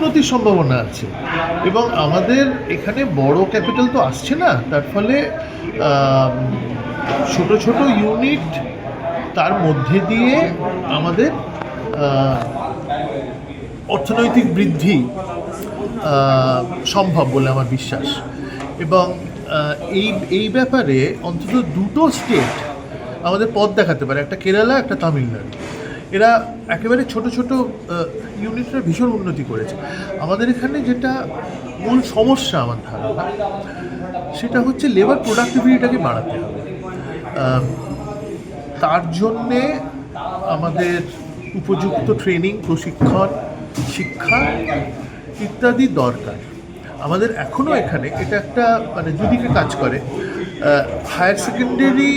উন্নতির সম্ভাবনা আছে। এবং আমাদের এখানে বড় ক্যাপিটাল তো আসছে না, তার ফলে ছোট ছোট ইউনিট তার মধ্যে দিয়ে আমাদের অর্থনৈতিক বৃদ্ধি সম্ভব বলে আমার বিশ্বাস। এবং এই এই ব্যাপারে অন্তত দুটো স্টেট আমাদের পথ দেখাতে পারে, একটা কেরালা, একটা তামিলনাড়ু। এরা একেবারে ছোট ছোট ইউনিটরা ভীষণ উন্নতি করেছে। আমাদের এখানে যেটা মূল সমস্যা আমার ধারণা, সেটা হচ্ছে লেবার প্রোডাক্টিভিটিটাকে বাড়াতে হবে। তার জন্যে আমাদের উপযুক্ত ট্রেনিং প্রশিক্ষণ, শিক্ষা ইত্যাদি দরকার। আমাদের এখনও এখানে এটা একটা মানে দুদিকে কাজ করে। হায়ার সেকেন্ডারি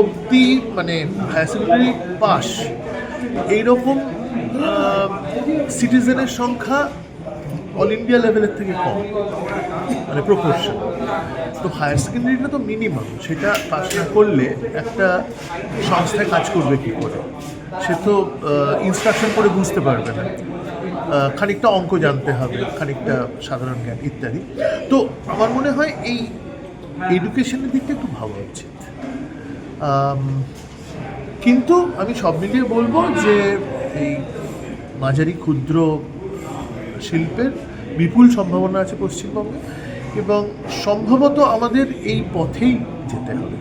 অবধি মানে হায়ার সেকেন্ডারি পাস এইরকম সিটিজেনের সংখ্যা অল ইন্ডিয়া লেভেলের থেকে কম মানে প্রপোর্শন তো হায়ার সেকেন্ডারিটা তো মিনিমাম সেটা পাস না করলে একটা সংস্থায় কাজ করবে কী করে? সে তো ইনস্ট্রাকশন করে বুঝতে পারবে না। খানিকটা অঙ্ক জানতে হবে, খানিকটা সাধারণ জ্ঞান ইত্যাদি। তো আমার মনে হয় এই এডুকেশনের দিকটা একটু ভাবা উচিত। কিন্তু আমি সব মিলিয়ে বলব যে এই মাঝারি ক্ষুদ্র শিল্পের বিপুল সম্ভাবনা আছে পশ্চিমবঙ্গে এবং সম্ভবত আমাদের এই পথেই যেতে হবে।